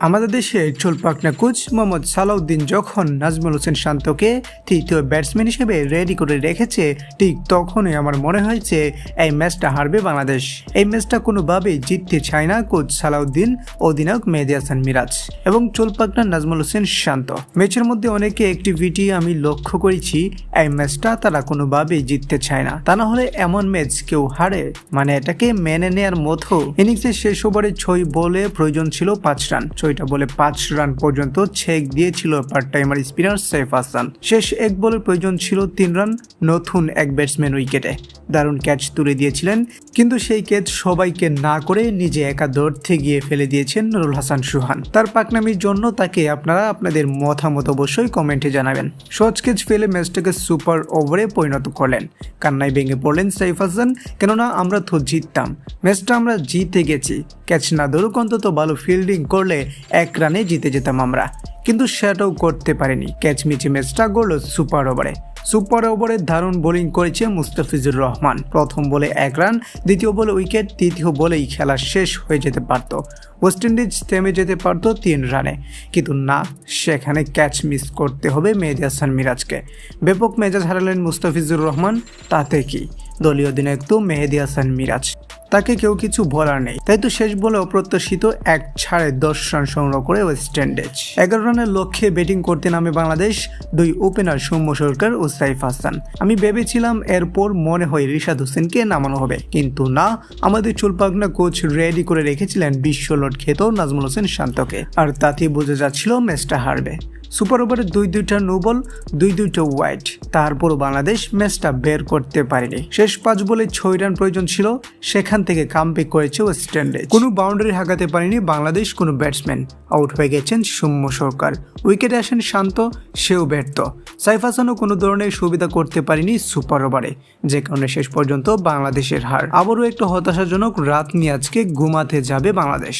আমাদের দেশে চুলপাকনা কোচ মোহাম্মদ সালাউদ্দিন যখন নাজমুল হোসেন শান্তকে তৃতীয় ব্যাটসম্যান হিসেবে রেডি করে রেখেছে, ঠিক তখনই আমার মনে হয়েছে এই ম্যাচটা হারবে বাংলাদেশ। এই ম্যাচটা কোনোভাবেই জিততে চায় না কোচ সালাউদ্দিন, অধিনায়ক মেহেদি হাসান মিরাজ এবং চুলপাকনা নাজমুল হোসেন শান্ত। ম্যাচের মধ্যে অনেকে অ্যাক্টিভিটি আমি লক্ষ্য করেছি, এই ম্যাচটা তারা কোনোভাবেই জিততে চায় না। তা না হলে এমন ম্যাচ কেউ হারে? মানে এটাকে মেনে নেয়ার মতো। ইনিংসের শেষ ওভারে ছয় বলে প্রয়োজন ছিল পাঁচ রান। ছয়টা বলে পাঁচ রান পর্যন্ত ছেক দিয়েছিল part timer spinner Saif Hasan. শেষ এক বলের প্রয়োজন ছিল তিন রান, নতুন এক ব্যাটসম্যান উইকেটে দারুণ ক্যাচ তুলে দিয়েছিলেন, কিন্তু সেই ক্যাচ সবাইকে না করে নিজে একা দৌড়তে গিয়ে ফেলে দিয়েছেন নুরুল হাসান সুহান। তার পাকনামির জন্য তাকে আপনারা আপনাদের মতামত অবশ্যই কমেন্টে জানাবেন। সহজ ক্যাচ ফেলে ম্যাচটাকে সুপার ওভারে পরিণত করলেন। কান্নায় ভেঙে পড়লেন সাইফ হাসান, কেননা আমরা তো জিততাম। ম্যাচটা আমরা জিতে গেছি। ক্যাচ না ধরুক অন্তত ভালো ফিল্ডিং করলে এক রানে জিতে যেতাম আমরা। কিন্তু সেটাও করতে পারেনি। ক্যাচ মিচে ম্যাচটা গড়ল সুপার ওভারে সুপার ওভারে দারুণ বোলিং করেছে মুস্তাফিজুর রহমান। প্রথম বলে এক রান, দ্বিতীয় বলে উইকেট তৃতীয় বলেই খেলা শেষ হয়ে যেতে পারত। ওয়েস্ট ইন্ডিজ থেমে যেতে পারত তিন রানে। কিন্তু না, সেখানে ক্যাচ মিস করতে হবে মেহেদি হাসান মিরাজকে। ব্যাপক মেজাজ হারালেন মুস্তাফিজুর রহমান। তাতে কি? দলীয় অধিনায়ক তো মেহেদি হাসান মিরাজ। তাকে কেউ কিছু বলার নেই। তাই তো শেষ বলে অপ্রত্যাশিত এক ছাড়ে দশ রান সংগ্রহ করে ওয়েস্ট ইন্ডিজ এগারো রানের লক্ষ্যে ব্যাটিং করতে নামে বাংলাদেশ দুই ওপেনার সৌম্য সরকার ও সাইফ হাসান। আমি ভেবেছিলাম এরপর মনে হয় রিশাদ হোসেনকে নামানো হবে। কিন্তু না, আমাদের চুলপাগনা কোচ রেডি করে রেখেছিলেন বিশ্ব লট খেত নাজমুল হোসেন শান্তকে। আর তাতেই বোঝা যাচ্ছিল ম্যাচটা হারবে। সুপার ওভারে দুই দুইটা নো বল দুই দুইটা ওয়াইড তারপরও বাংলাদেশ ম্যাচটা বের করতে পারেনি। শেষ পাঁচ বলে ছয় রান প্রয়োজন ছিল, সেখান থেকে কামব্যাক করেছে ওয়েস্ট ইন্ডিজ কোনো বাউন্ডারি হাঁকাতে পারেনি বাংলাদেশ কোনো ব্যাটসম্যান আউট হয়ে গেছেন সৌম্য সরকার। উইকেটে আসেন শান্ত, সেও ব্যর্থ। সাইফ হাসানও কোনো ধরনের সুবিধা করতে পারেনি সুপার ওভারে যে কারণে শেষ পর্যন্ত বাংলাদেশের হার। আবারও একটু হতাশাজনক, রাত নিয়ে আজকে ঘুমাতে যাবে বাংলাদেশ।